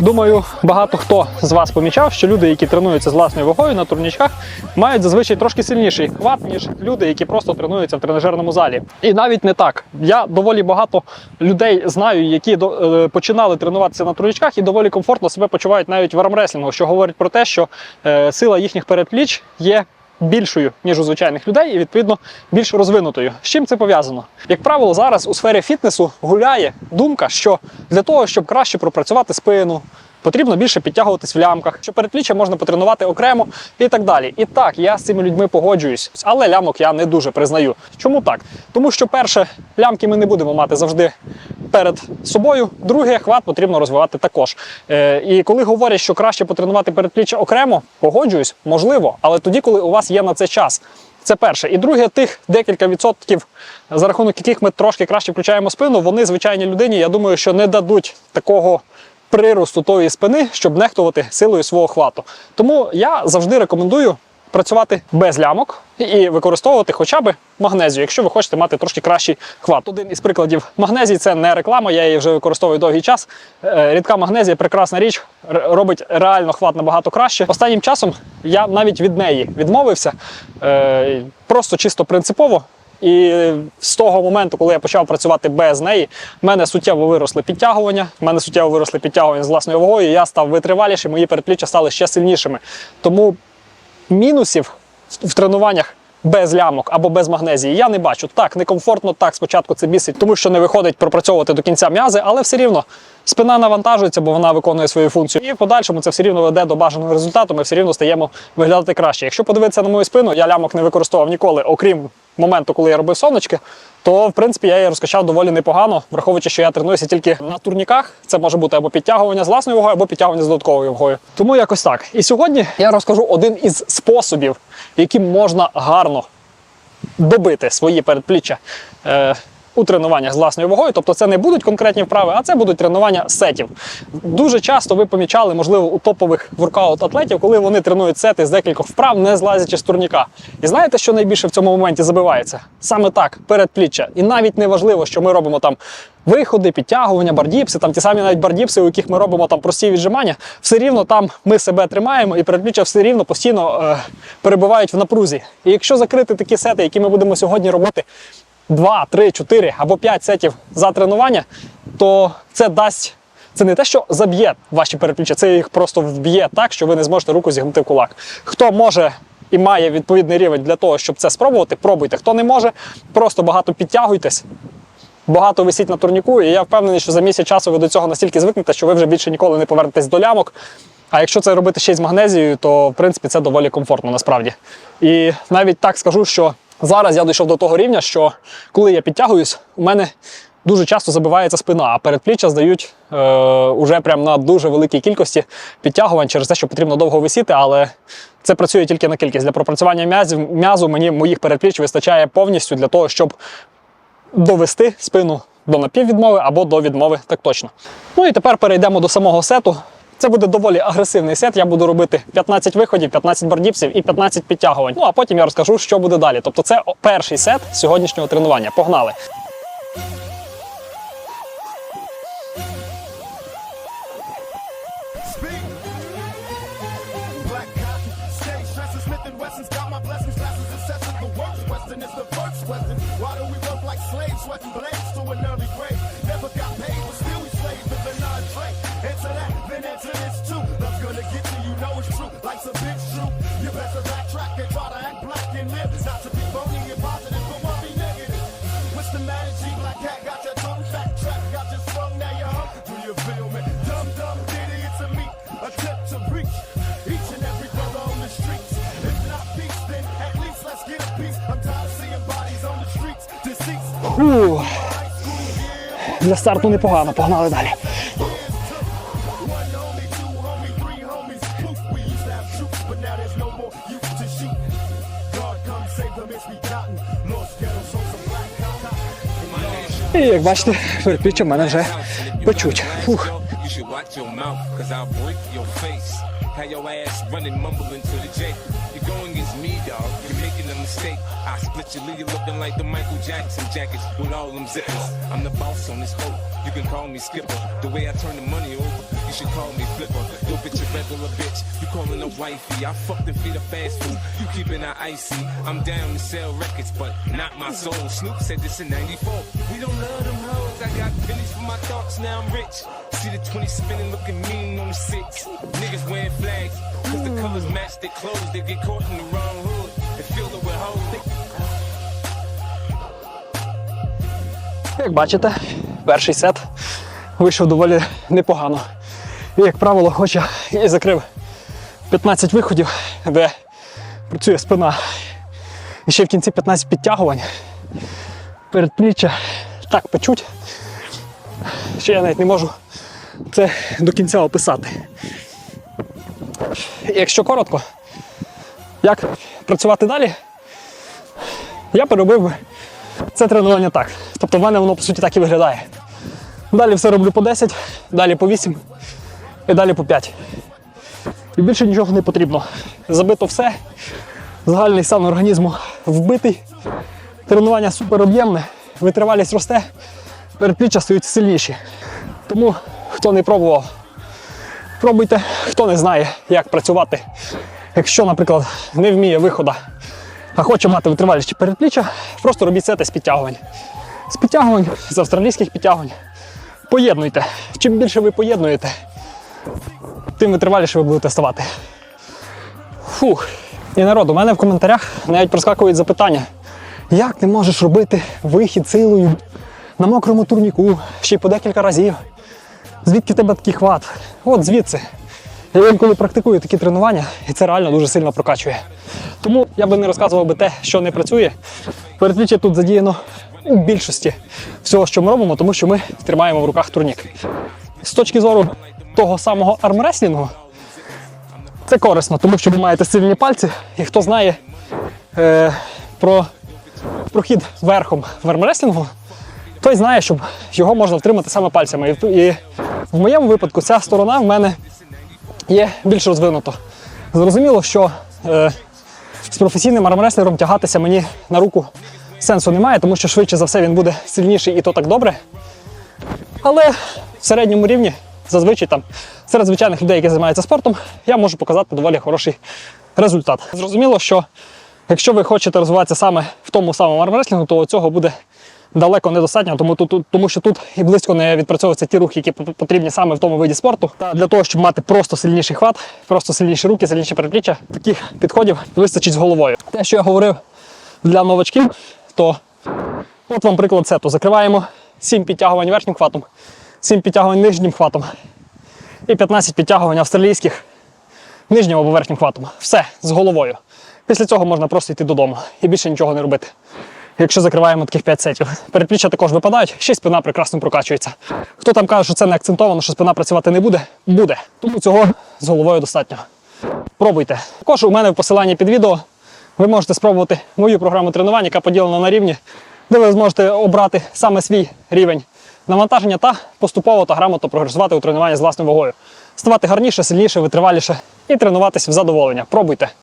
Думаю, багато хто з вас помічав, що люди, які тренуються з власною вагою на турнічках, мають зазвичай трошки сильніший хват, ніж люди, які просто тренуються в тренажерному залі. І навіть не так. Я доволі багато людей знаю, які е, починали тренуватися на турнічках і доволі комфортно себе почувають навіть в армреслінгу, що говорить про те, що е, сила їхніх передпліч є більшою, ніж у звичайних людей, і відповідно більш розвинутою. З чим це пов'язано? Як правило, зараз у сфері фітнесу гуляє думка, що для того, щоб краще пропрацювати спину. Потрібно більше підтягуватись в лямках, що передпліччя можна потренувати окремо і так далі. І так, я з цими людьми погоджуюсь, але лямок я не дуже признаю. Чому так? Тому що, перше, лямки ми не будемо мати завжди перед собою. Друге, хват потрібно розвивати також. Е, і коли говорять, що краще потренувати передпліччя окремо, погоджуюсь, можливо, але тоді, коли у вас є на це час. Це перше. І друге, тих декілька відсотків, за рахунок яких ми трошки краще включаємо спину, вони звичайній людині, я думаю, що не дадуть такого приросту тої спини, щоб нехтувати силою свого хвату. Тому я завжди рекомендую працювати без лямок і використовувати хоча б магнезію, якщо ви хочете мати трошки кращий хват. Один із прикладів магнезії це не реклама, я її вже використовую довгий час. Е, Рідка магнезія прекрасна річ, робить реально хват набагато краще. Останнім часом я навіть від неї відмовився, е, просто чисто принципово. І з того моменту, коли я почав працювати без неї, в мене суттєво виросли підтягування, в мене суттєво виросли підтягування з власною вагою, я став витривалішим, мої передпліччя стали ще сильнішими. Тому мінусів в тренуваннях без лямок або без магнезії я не бачу. Так, некомфортно, так, спочатку це бісить, тому що не виходить пропрацьовувати до кінця м'язи, але все рівно спина навантажується, бо вона виконує свою функцію. І в подальшому це все рівно веде до бажаного результату. Ми все рівно стаємо виглядати краще. Якщо подивитися на мою спину, я лямок не використовував ніколи, окрім моменту, коли я робив сонечки, то в принципі я її розкачав доволі непогано, враховуючи, що я тренуюся тільки на турніках. Це може бути або підтягування з власною вагою, або підтягування з додатковою вагою. Тому якось так. І сьогодні я розкажу один із способів, яким можна гарно добити свої передпліччя. У тренуваннях з власною вагою, тобто це не будуть конкретні вправи, а це будуть тренування сетів. Дуже часто ви помічали, можливо, у топових воркаут-атлетів, коли вони тренують сети з декількох вправ, не злазячи з турніка. І знаєте, що найбільше в цьому моменті забивається? Саме так, передпліччя. І навіть не важливо, що ми робимо там виходи, підтягування, бардіпси, там ті самі навіть бардіпси, у яких ми робимо там прості віджимання, все рівно там ми себе тримаємо, і передпліччя все рівно постійно е, перебувають в напрузі. І якщо закрити такі сети, які ми будемо сьогодні робити 2, 3, 4 або 5 сетів за тренування, то це дасть. Це не те, що заб'є ваші передпліччя, це їх просто вб'є так, що ви не зможете руку зігнути в кулак. Хто може і має відповідний рівень для того, щоб це спробувати, пробуйте. Хто не може, просто багато підтягуйтесь, багато висіть на турніку, і я впевнений, що за місяць часу ви до цього настільки звикнете, що ви вже більше ніколи не повернетесь до лямок. А якщо це робити ще й з магнезією, то в принципі це доволі комфортно насправді. І навіть так скажу, що зараз я дійшов до того рівня, що коли я підтягуюсь, у мене дуже часто забивається спина, а передпліччя здають е, уже прям на дуже великій кількості підтягувань через те, що потрібно довго висіти, але це працює тільки на кількість. Для пропрацювання м'язів м'язу мені моїх передпліч вистачає повністю для того, щоб довести спину до напіввідмови або до відмови так точно. Ну і тепер перейдемо до самого сету. Це буде доволі агресивний сет. Я буду робити 15 виходів, 15 бардіпсів і 15 підтягувань. Ну а потім я розкажу, що буде далі. Тобто, це перший сет сьогоднішнього тренування. Погнали! Why do we work like slaves, sweating blades to an early grave? It's a bitch true. You better backtrack and try to act black and live. Not to be phony and positive, but won't be negative. What's the matter, G? Black cat got your tongue fat, trap got your sprung, now you're hung. Do you feel me? Dumb, dumb, diddy, idiots and me. Attempt to reach each and every brother on the streets. If not peace, then at least let's get a piece. I'm tired of seeing bodies on the streets. Deceased. Для старту непогано, погнали далі. І як бачите, передпліччя в мене вже печуть. Фух. You should watch your mouth, cause I'll break your face. Have your ass running, mumbling to the J. You're going against me, dog. You're making a mistake. I split you, leave you looking like the Michael Jackson jackets with all them zippers. I'm the boss on this boat. You can call me Skipper. The way I turn the money over, You Should call me Flipper. Yo, bitch, a regular bitch. You calling a wifey. I fucked and feed her fast food. You keeping her icy. I'm down to sell records, but not my soul. Snoop said this in 94. We don't love them hoes. I got pennies for my thoughts, now I'm rich. See the 20 spinning, looking mean on the six. Niggas wearing flags, cause the colors match their clothes. They get caught in the wrong hood and fill it with hoes. Як бачите, перший сет вийшов доволі непогано. І, як правило, хоч я і закрив 15 виходів, де працює спина. І ще в кінці 15 підтягувань. Передпліччя так печуть, що я навіть не можу це до кінця описати. І Якщо коротко, як працювати далі, я переробив це тренування так. Тобто в мене воно по суті так і виглядає. Далі все роблю по 10, далі по 8 і далі по 5. І більше нічого не потрібно. Забито все, загальний стан організму вбитий, тренування супер об'ємне, витривалість росте, передпліччя стають сильніші. Тому хто не пробував, пробуйте, хто не знає, як працювати. Якщо, наприклад, не вміє виходу а хоче мати витривалість передпліччя, просто робіть сети з підтягувань. З підтягувань, з австралійських підтягувань. Поєднуйте. Чим більше ви поєднуєте, тим витриваліше ви будете ставати. Фух. І народ, у мене в коментарях навіть проскакують запитання. Як ти можеш робити вихід силою на мокрому турніку ще й по декілька разів? Звідки в тебе такий хват? От звідси. Я інколи практикую такі тренування, і це реально дуже сильно прокачує. Тому я би не розказував би те, що не працює. Передпліччя тут задіяно у більшості всього, що ми робимо, тому що ми тримаємо в руках турнік. З точки зору того самого армреслінгу, це корисно, тому що ви маєте сильні пальці, і хто знає е, про прохід верхом в армреслінгу, той знає, що його можна втримати саме пальцями. І, в- моєму випадку ця сторона в мене є більш розвинуто. Зрозуміло, що е, з професійним армреслером тягатися мені на руку сенсу немає, тому що швидше за все він буде сильніший і то так добре. Але в середньому рівні, зазвичай там, серед звичайних людей, які займаються спортом, я можу показати доволі хороший результат. Зрозуміло, що якщо ви хочете розвиватися саме в тому самому армреслінгу, то цього буде далеко недостатньо, тому, тут, тому що тут і близько не відпрацьовуються ті рухи, які потрібні саме в тому виді спорту. Та для того, щоб мати просто сильніший хват, просто сильніші руки, сильніші передпліччя, таких підходів вистачить з головою. Те, що я говорив для новачків, то от вам приклад сету. Закриваємо 7 підтягувань верхнім хватом, 7 підтягувань нижнім хватом і 15 підтягувань австралійських нижнім або верхнім хватом. Все з головою. Після цього можна просто йти додому і більше нічого не робити. Якщо закриваємо таких 5 сетів. Передпліччя також випадають, ще спина прекрасно прокачується. Хто там каже, що це не акцентовано, що спина працювати не буде, буде. Тому цього з головою достатньо. Пробуйте. Також у мене в посиланні під відео ви можете спробувати мою програму тренувань, яка поділена на рівні, де ви зможете обрати саме свій рівень навантаження та поступово та грамотно прогресувати у тренуванні з власною вагою. Ставати гарніше, сильніше, витриваліше і тренуватись в задоволення. Пробуйте.